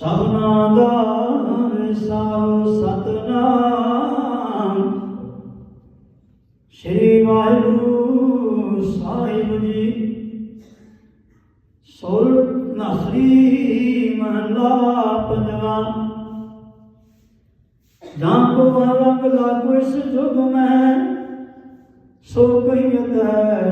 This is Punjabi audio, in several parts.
ਸਭਨਾ ਦਾ ਵਿਸਾਰੋ ਸਤਨਾਮ। ਸ਼੍ਰੀ ਵਾਹਿਗੁਰੂ ਸਾਹਿਬ ਜੀ। ਸੁਰ ਨਸਰੀ ਮਹਲਾ ਪੰਜਵਾ। ਜਾਂ ਕੋ ਰੰਗ ਲਾਗੋ ਇਸ ਜੁਗ ਮੈਂ, ਸੋ ਕਹੀਤ ਸੁਰਾ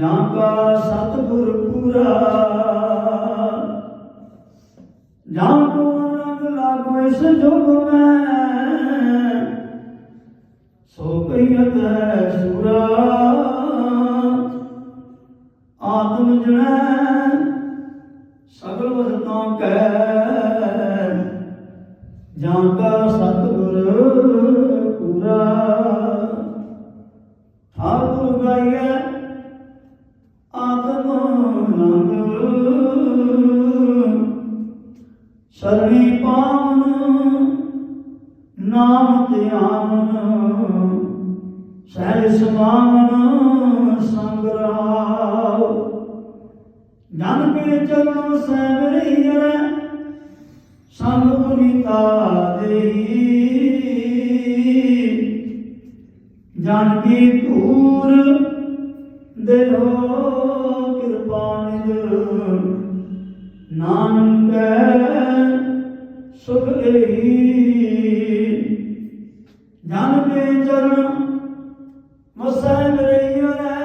ਜਾਂ ਕਾ ਸਤਿਗੁਰ ਪੂਰਾ। ਜਾਂ ਕੋ ਰੰਗ ਲਾਗੋ ਇਸ ਜੁਗ ਮੈਂ। ਸੋ ਕਹੀਤ ਸੁਰਾ। ਆਤਮ ਜਣੈ ਸਗਲ ਵਸਤਾਂ ਕੈ। ਜਾਂ ਕਾ ਸਤਿਗੁਰ ਪੂਰਾ। ਸਰਣੀ ਪਾਵਨ, ਨਾਮ ਧਿਆਨ ਸਹਿ ਸਮਾਵਨ ਸੰਗਰਾਵ ਜਨ ਕੇ ਚਰਨ ਸਹਿ ਅਰੈ, ਸੰਗ ਪੁਨੀਤਾ ਦੇਈ। ਜਨ ਕੀ ਧੂਰ, ਦੇਹੋ ਕਿਰਪਾ ਨਿਦ ਨਾਨਕ ਸੁਖ ਏਹੀ ਜਨ ਕੇ ਚਰਨ ਮਸੈ ਮਰਈਰੈ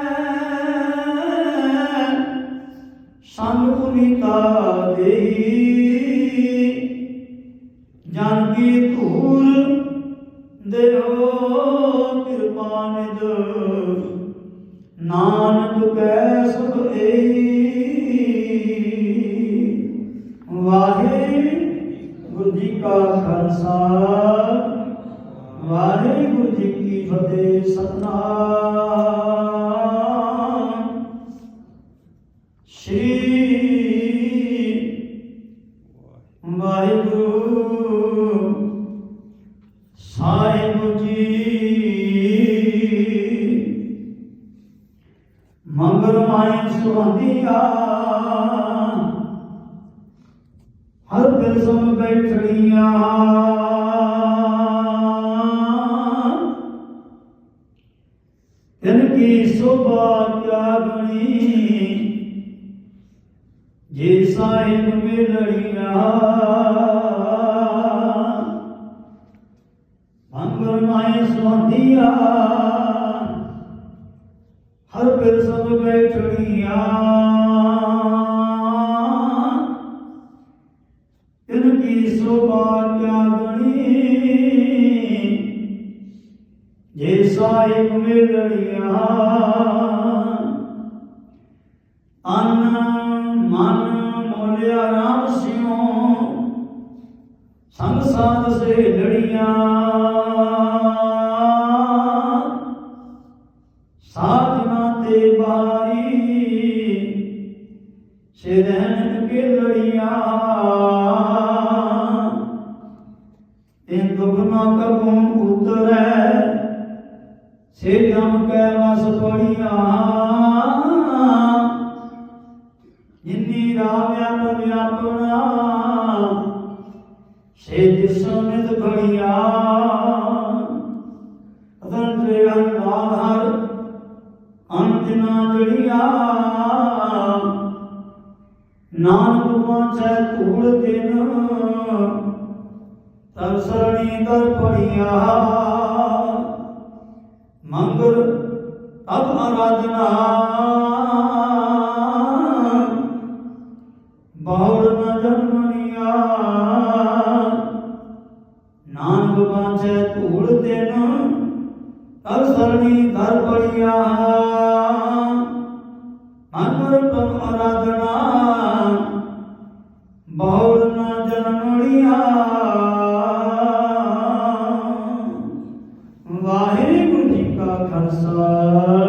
ਸੰਗ ਪੁਨੀਤਾ ਦੇਈ। ਜਨ ਕੀ ਧੂਰ ਦੇਹੋ ਕਿਰਪਾ ਨਿਦ ਨਾਨਕ ਕੈ ਵਾਹਿਗੁਰੂ ਜੀ ਕੀ ਫਤਿਹ, ਸਤਨਾਮ। ਸ਼੍ਰੀ ਵਾਹਿਗੁਰੂ ਸਾਹਿਬ ਜੀ। ਮੰਗਲ ਮਾਈ ਸੁਹੰਦੀਆ ਹਰ ਦਿਲ ਸਮ ਬੈਠੜੀਆਂ ਤਿਨ ਕੀ ਸੋਭਾ ਕਿਆ ਜੇ ਸਾਹਿਬ ਮਿਲੜੀਆਂ ਮੰਗਲ ਮਾਈ ਸੁਹੰਦੀਆ ਹਰ ਬਿਰ ਸਭ ਬੈਠੜੀਆਂ ਤਿਨ ਕੀ ਸੋਭਾ ਕਿਆ ਜੇ ਸਾਹਿਬ ਮਿਲੜੀਆਂ ਅਨ ਮਨ ਮੋਲਿਆ ਰਾਮ ਸਿਓ ਸੰਗ ਸਾਧ ਸੇ ਲੜੀਆਂ ਸਾਧਨਾ ਤੇ ਬਾਰੀ ਸਿਰਹਨ ਕੇ ਲੜੀਆਂ ਇਹ ਦੁਖ ਨਾ ਕਬੂ ਉਤਰੈ ਸੇ ਜਮ ਕੈ ਵਸ ਪੜੀਆਂ। ਜਿਨੀ ਰਾਵਿਆ ਵਿਆਪਨਾ ਸੇ ਜਿਸੋ ਨਿਤ ਖੜੀਆਂ ਅਦਰ ਤੇ ਅਨਵਾਰ ਅੰਤ ਨਾ ਜੜੀਆਂ। ਨਾਨਕ ਪਾਛੈ ਧੂੜ ਦਿਨ ਤਬ ਸਰਣੀ ਦਰ ਪੜੀਆਂ। ਅਬ ਆਰਾਧਨਾ ਖਾਲਸਾ।